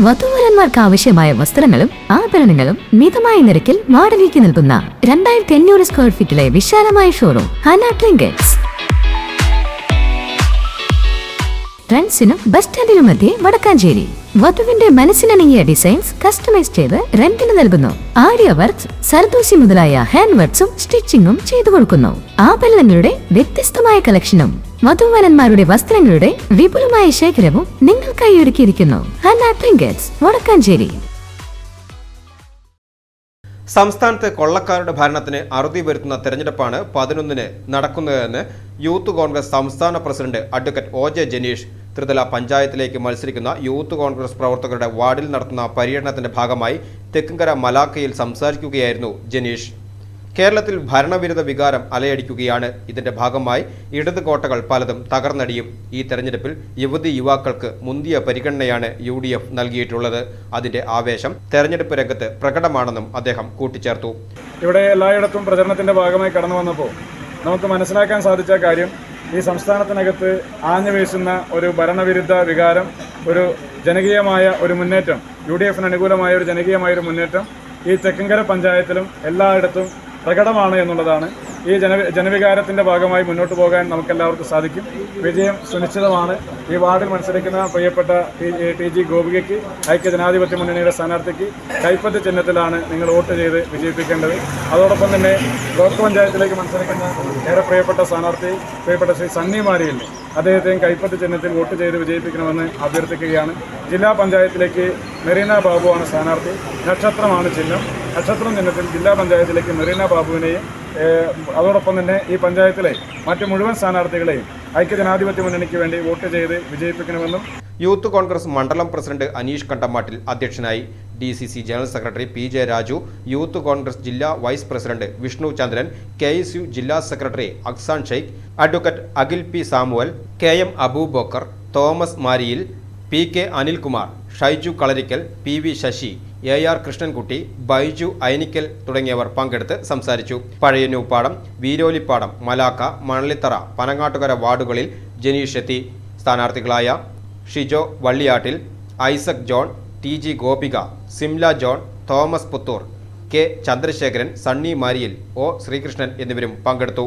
വധുവരന്മാർക്ക് ആവശ്യമായ വസ്ത്രങ്ങളും ആഭരണങ്ങളും മിതമായ നിരക്കിൽ വാടകയ്ക്ക് നൽകുന്ന രണ്ടായിരത്തി അഞ്ഞൂറ് സ്ക്വയർ ഫീറ്റിലെ വിശാലമായ ഷോറൂം ഹന ട്രിങ്കറ്റ്സ് ട്രെൻഡ്സിനും ബസ് സ്റ്റാൻഡിനും മധ്യേ വടക്കാഞ്ചേരി. വധുവിന്റെ മനസ്സിനണങ്ങിയ ഡിസൈൻസ് കസ്റ്റമൈസ് ചെയ്ത് റെന്റിന് നൽകുന്നു. ആര്യ വർക്ക്സ് സർദൂസി മുതലായ ഹാൻഡ് വർക്ക്സും സ്റ്റിച്ചിങ്ങും ചെയ്തു കൊടുക്കുന്നു. ആഭരണങ്ങളുടെ വ്യത്യസ്തമായ കളക്ഷനും വധുവരന്മാരുടെ വസ്ത്രങ്ങളുടെ വിപുലമായ ശേഖരവും നിങ്ങൾക്കായി ഒരുക്കിയിരിക്കുന്നു. വടക്കാഞ്ചേരി. സംസ്ഥാനത്തെ കൊള്ളക്കാരുടെ ഭരണത്തിന് അറുതി വരുത്തുന്ന തെരഞ്ഞെടുപ്പാണ് പതിനൊന്നിന് നടക്കുന്നതെന്ന് യൂത്ത് കോൺഗ്രസ് സംസ്ഥാന president advocate O J Janeesh ത്രിതല പഞ്ചായത്തിലേക്ക് മത്സരിക്കുന്ന യൂത്ത് കോൺഗ്രസ് പ്രവർത്തകരുടെ വാർഡിൽ നടത്തുന്ന പര്യടനത്തിന്റെ ഭാഗമായി തെക്കുംകര മലാക്കയിൽ സംസാരിക്കുകയായിരുന്നു ജനീഷ്. കേരളത്തിൽ ഭരണവിരുദ്ധ വികാരം അലയടിക്കുകയാണ്. ഇതിന്റെ ഭാഗമായി ഇടത് കോട്ടകൾ പലതും തകർന്നടിയും. ഈ തെരഞ്ഞെടുപ്പിൽ യുവതി യുവാക്കൾക്ക് മുന്തിയ പരിഗണനയാണ് യു ഡി എഫ് നൽകിയിട്ടുള്ളത്. അതിന്റെ ആവേശം തെരഞ്ഞെടുപ്പ് രംഗത്ത് പ്രകടമാണെന്നും അദ്ദേഹം കൂട്ടിച്ചേർത്തു. ഇവിടെ എല്ലായിടത്തും പ്രചരണത്തിന്റെ ഭാഗമായി കടന്നു വന്നപ്പോൾ നമുക്ക് മനസ്സിലാക്കാൻ സാധിച്ച കാര്യം ഈ സംസ്ഥാനത്തിനകത്ത് ആഞ്ഞു വീശുന്ന ഒരു ഭരണവിരുദ്ധ വികാരം ഒരു ജനകീയമായ ഒരു മുന്നേറ്റം യു ഡി എഫിന് അനുകൂലമായ ഒരു ജനകീയമായ ഒരു മുന്നേറ്റം ഈ തെക്കങ്കര പഞ്ചായത്തിലും എല്ലായിടത്തും പ്രകടമാണ് എന്നുള്ളതാണ് ഈ ജന ജനവികാരത്തിന്റെ ഭാഗമായി മുന്നോട്ട് പോകാൻ നമുക്കെല്ലാവർക്കും സാധിക്കും. വിജയം സുനിശ്ചിതമാണ്. ഈ വാർഡിൽ മത്സരിക്കുന്ന പ്രിയപ്പെട്ട ടി ജി ഗോപികയ്ക്ക് ഐക്യ ജനാധിപത്യ മുന്നണിയുടെ സ്ഥാനാർത്ഥിക്ക് കൈപ്പത്തി ചിഹ്നത്തിലാണ് നിങ്ങൾ വോട്ട് ചെയ്ത് വിജയിപ്പിക്കേണ്ടത്. അതോടൊപ്പം തന്നെ ബ്ലോക്ക് പഞ്ചായത്തിലേക്ക് മത്സരിക്കുന്ന ഏറെ പ്രിയപ്പെട്ട സ്ഥാനാർത്ഥി പ്രിയപ്പെട്ട ശ്രീ സണ്ണി മാരിയില്ലേ അദ്ദേഹത്തെയും കൈപ്പത്തി ചിഹ്നത്തിൽ വോട്ട് ചെയ്ത് വിജയിപ്പിക്കണമെന്ന് അഭ്യർത്ഥിക്കുകയാണ്. ജില്ലാ പഞ്ചായത്തിലേക്ക് മെറീന ബാബുവാണ് സ്ഥാനാർത്ഥി. നക്ഷത്രമാണ് ചിഹ്നം. നക്ഷത്രം ചിഹ്നത്തിൽ ജില്ലാ പഞ്ചായത്തിലേക്ക് മെറീന ബാബുവിനെയും അതോടൊപ്പം തന്നെ ഈ പഞ്ചായത്തിലെ മറ്റ് മുഴുവൻ സ്ഥാനാർത്ഥികളെയും ഐക്യജനാധിപത്യ മുന്നണിക്ക് വേണ്ടി വോട്ട് ചെയ്ത് വിജയിപ്പിക്കണമെന്നും യൂത്ത് കോൺഗ്രസ് മണ്ഡലം പ്രസിഡന്റ് അനീഷ് കണ്ടമാട്ടിൽ അധ്യക്ഷനായി D C C general secretary P J Raju youth Congress ജില്ലാ vice president Vishnu Chandran K S U ജില്ലാ secretary Aksan Sheikh advocate Akhil P Samuel K M Aboobacker Thomas Mariyil P K Anilkumar Shaiju Kalarikkal P V Sasi. A R Krishnankutty Baiju Ainikkal തുടങ്ങിയവർ പങ്കെടുത്ത് സംസാരിച്ചു. പഴയന്നൂപ്പാടം വീരോലിപ്പാടം മലാക്ക മണലിത്തറ പനങ്ങാട്ടുകര വാർഡുകളിൽ ജനീഷ് എത്തി. സ്ഥാനാർത്ഥികളായ Shijo Valliyattil Isaac John T G Gopika Simla John Thomas Puthur K Chandrasekharan Sunny Mariyil O Sreekrishnan എന്നിവരും പങ്കെടുത്തു.